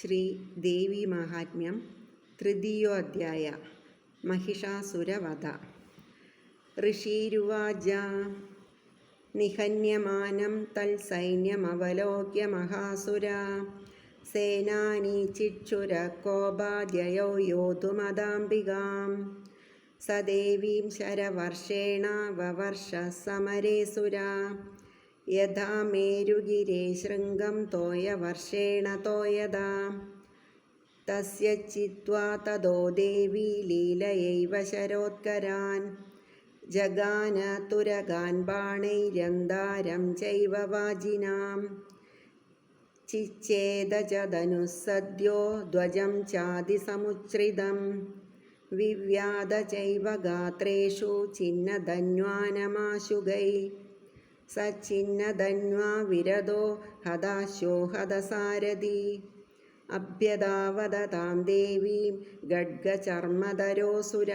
ശ്രീ ദേവി മാഹാത്മ്യം തൃതീയോധ്യായ മഹിഷാസുരവധ. ഋഷീരുവാച നിഹന്യമാനം തത്സൈന്യമവലോക്യ മഹാസുര സേനാനീചിക്ഷുരകോപാദ്യയോ യോതുമദാംബികാം. സദേവീം ശരവർഷേണ വവർഷ സമരേ സുരാ യഥാ മേരുഗിരേ ശൃംഗം തോയ വർഷേണ തോയതാ. തസ്യ ചിത്വാ തതോ ദേവി ലീലയൈവ ശരോത്കരാൻ. ജഗാന തുരകാൻ ബാണൈരന്താരം ചൈവ വാജിനാം ചിച്ചേതചതനുഃ സദ്യോ ധ്വജം ചാതിസമുച്ഛ്രിതം വിവ്യാധ ചൈവ ഗാത്രേഷു ചിഹ്നധന്വാനമാശുഗൈ സച്ചിന്നധന്വാ വിരതോ ഹതാശോ ഹതസാരഥി അഭ്യതാവത താം ദേവീം ഗഡ്ഗചർമ്മധരോസുര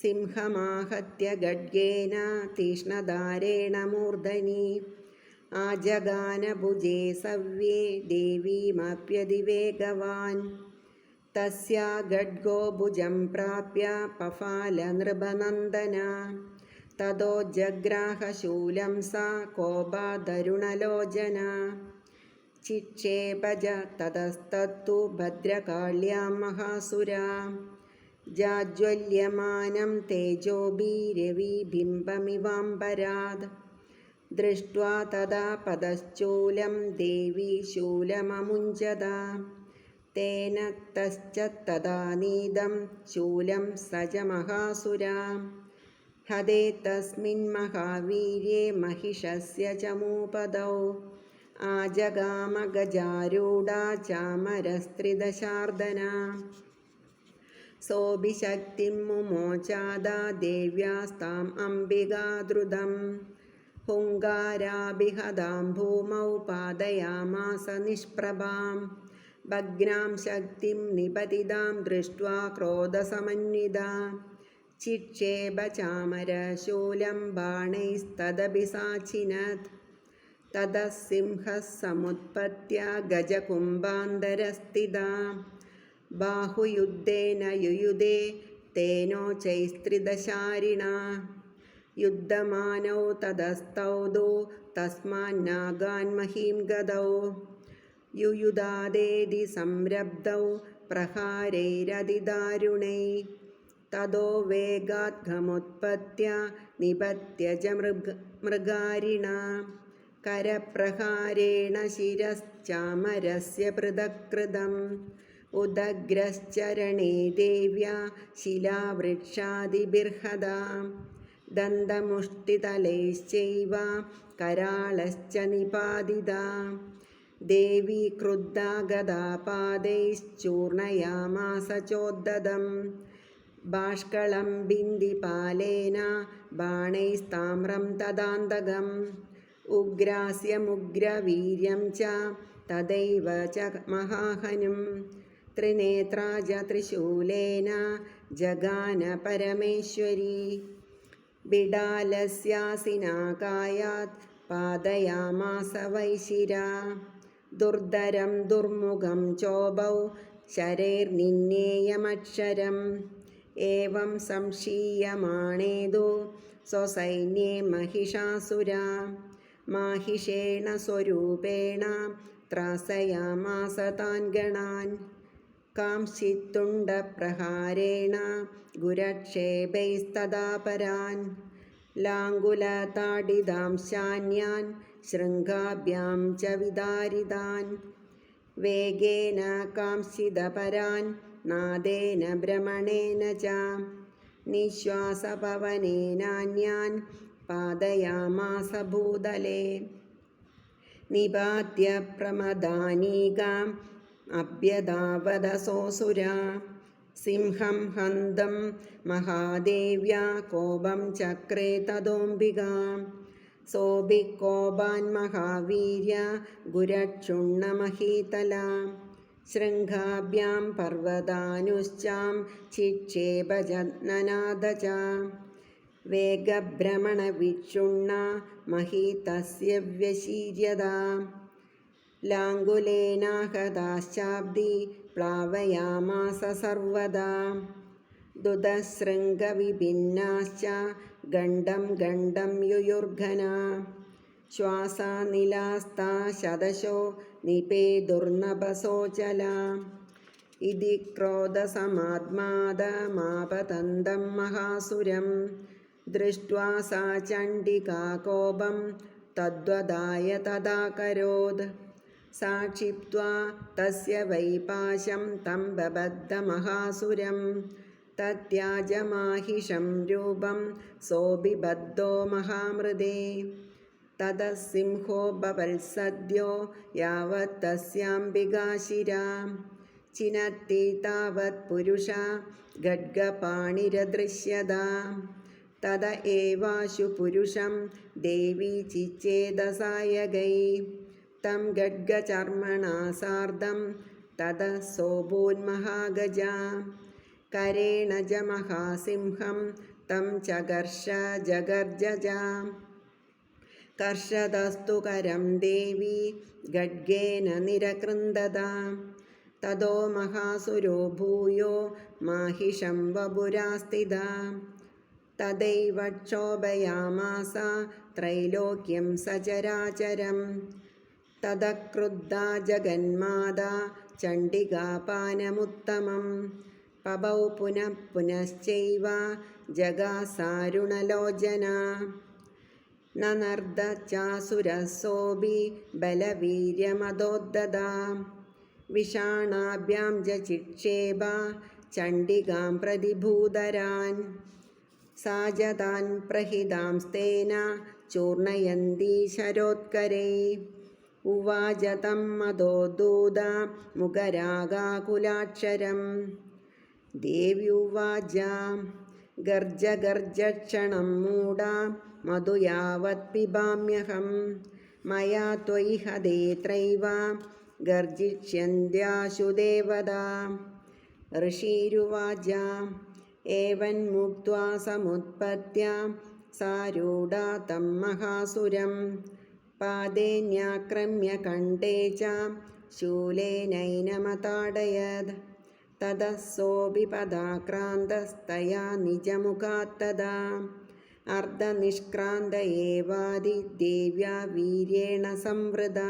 സിംഹമാഹത്യ ഗഡ്ഗേന തീഷ്ണധാരേണ മൂർധനി. ആജഗാനഭുജേ സവ്യേ ദേവീമപ്യതിവേഗവാൻ. തസ്യാ ഗഡ്ഗോ ഭുജം പ്രാപ്യ പഫാല നൃപനന്ദന ततो जग्राहशूलं सा कोपादरुणलोचना चिक्षेपज ततस्तत्तु भद्रकाल्यां महासुरा जाज्वल्यमानं तेजोभिरविबिम्बमिवाम्बराद् दृष्ट्वा तदा पदश्चूलं देवी शूलममुञ्जदा तेन तश्च तदा नीदं शूलं सज महासुरा हदे तस्मिन् महावीर्ये महिषस्य चमूपदौ आजगामगजारूढा चामरस्त्रिदशार्दना सोऽभिशक्तिं मुमोचादा देव्यास्ताम् अम्बिकाद्रुदं हुङ्गाराभिहदां भूमौ पादयामास निष्प्रभां भग्नां शक्तिं निपतितां दृष्ट्वा क्रोधसमन्विता चिक्षेपचामरशूलं बाणैस्तदभिसाचिनत् ततः सिंहः समुत्पत्य गजकुम्भान्तरस्थिता बाहुयुद्धेन युयुधे तेनोचैस्त्रिदशारिणा युद्धमानौ ततस्तौदौ तस्मान्नागान्महीं गदौ युयुधादेदि संरब्धौ प्रहारैरधिदारुणै ततो वेगाद्घमुत्पत्य निपत्य च मृग मृगारिणा करप्रहारेण शिरश्चामरस्य पृथक्कृतम् उदग्रश्चरणे देव्या शिलावृक्षादिबिर्हदा दन्तमुष्टितलैश्चैव कराळश्च निपादिता देवी क्रुद्धा गदापादैश्चूर्णयामास चोद्दतं बाष्कलं ഭാഷ്കളം ബിന്ദി പാലേന ബാണൈസ്താമ്രം തദാന്തകം ഉഗ്രാസ്യമുഗ്രവീര്യം ച തദൈവ ച മഹാഹനും ത്രിനേത്രാജ ത്രിശൂലേന ജഗാന പരമേശ്വരി ബിഡാലസ്യാസിനാകായാത് പാതയാമാസ വൈശിര ദുർധരം ദുർമുഖം ചോഭൗ ശരൈർനിന്നേയമക്ഷരം ഏവം സംശീയമാണേതോ? സ്വസൈന്യേ മഹിഷാസുര. മാഹിഷേണ സ്വരൂപേണ. ത്രാസയാമാസ താൻ ഗണാൻ കാംശിത്തുണ്ടപ്രഹാരേണ ഗുരക്ഷേപൈസ്തദാപരാൻ. ലാങ്കുലതാടിതാം ശാന്യാൻ ശൃംഗാഭ്യാം ച വിദാരിതാൻ. വേഗേന കാംസിതപരാൻ भ्रमणेन च निःश्वासपवनेनान्यान् पादयामास भूतले निपात्य प्रमदानीकाम् अभ्यधावदसोऽसुरा सिंहं हन्तं महादेव्या कोपं चक्रे तदोऽम्बिकां सोऽभिकोपान् महावीर्य गुरक्षुण्णमहीतला ശൃംഗാഭ്യാം പർവതാനുശ്ചാം ചിക്ഷേപജനനാഥ ച വേഗഭ്രമണവിക്ഷുണ്ണ മഹീതസ്യ വ്യശീര്യതാ. ലാങ്കുലേനാഹതാശാബ്ദി പ്ലാവയാമാസ സർവദാ. ദുതശൃംഗവിഭിന്നാശ്ച ഗണ്ഡം ഗണ്ഡം യുയുർഘന ശ്വാസാനിലാസ്താ ശതശോ शदशो निपेदुर्नभसोचला इति क्रोधसमात्मादमापतन्तं महासुरं दृष्ट्वा सा चण्डिका कोपं तद्वदाय तदाकरोत् सा क्षिप्त्वा तस्य वैपाशं तं बबद्धमहासुरं तत्याजमाहिषं रूपं सोऽबिबद्धो महामृदे തത സിംഹോ ഭവത്സദ്യോ യാവത് തസ്യാംബികാശിരാ ചിനത്തി താവത് പുരുഷ ഖഡ്ഗപാണിരദൃശ്യത. തത ഏവാശു പുരുഷം ദേവി ചിച്ചേതസായകൈ. തം ഖഡ്ഗചർമ്മണാ സാർദ്ധം തത സോഭൂന്മഹാഗജ. കരേണ ജ മഹാസിംഹം തം ചകർഷ ജഗർജജ. कर्षतस्तु करं देवी खड्गेन निरकृन्दता ततो महासुरो भूयो माहिषं वपुरास्थिता तदैव क्षोभयामास त्रैलोक्यं सचराचरं ततः क्रुद्धा जगन्माता चण्डिकापानमुत्तमं पपौ पुनः पुनश्चैव जगासारुणलोचना നർദ്ദ ചാസുരസോഭി ബലവീര്യമതോദ്ദതാം വിഷാണാഭ്യാം ചിക്ഷേപ ചണ്ഡികാം പ്രതിഭൂതരാൻ. സാജതാൻ പ്രഹിതാംസ്തേന ചൂർണയന്തി ശരോത്കരേ. ഉവാചതം മതോ ദൂത മുഖരാഗാകുലാക്ഷരം. ദേവ്യുവാച ഗർജ ഗർജക്ഷണം മൂടാം मधु यावत् पिबाम्यहं मया त्वयि हदेत्रैव गर्जिष्यन्त्याशु देवता ऋषिरुवाच एवन्मुक्त्वा समुत्पत्य सारूढा तं महासुरं पादेन्याक्रम्य कण्ठे च शूलेनैनमताडयत् ततः सोऽपि पदाक्रान्तस्तया निजमुखात्तदा അർദ്ധനിഷ്ക്രാന്ത ഏവാദി ദേവ്യാ വീര്യേണ സംവൃത.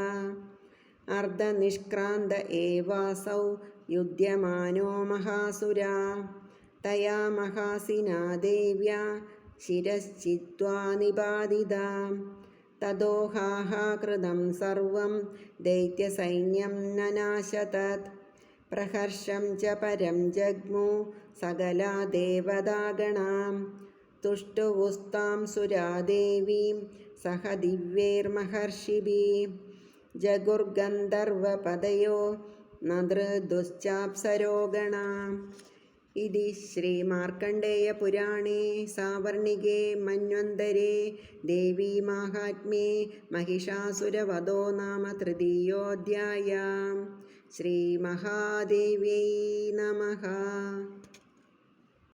അർദ്ധനിഷ്ക്രാന്ത ഏവാസൗ യുദ്ധ്യമാനോ മഹാസുര. തയാ മഹാസിനാ ദേവ്യാ ശിരശ്ചിത്വാ നിപാതിത തദോഹാഹാകൃതം സർവം ദൈത്യസൈന്യം നനാശതത് പ്രഹർഷം ച പരം ജഗ്മു സകലാ ദേവതാഗണാം. തുഷ്ടവുസ്താം സുരാദേവീം സഹ ദിവ്യൈർമഹർഷിഭിः ജഗുർഗന്ധർവപദയോ നദൃദുശ്ചാപ്സരോഗണാ. ഇതി ശ്രീമാർക്കണ്ഡേയപുരാണേ സാവർണികേ മന്വന്തരേ ദേവീമാഹാത്മ്യേ മഹിഷാസുരവധോ നാമ തൃതീയോധ്യായ. ശ്രീമഹാദേവ്യൈ നമ.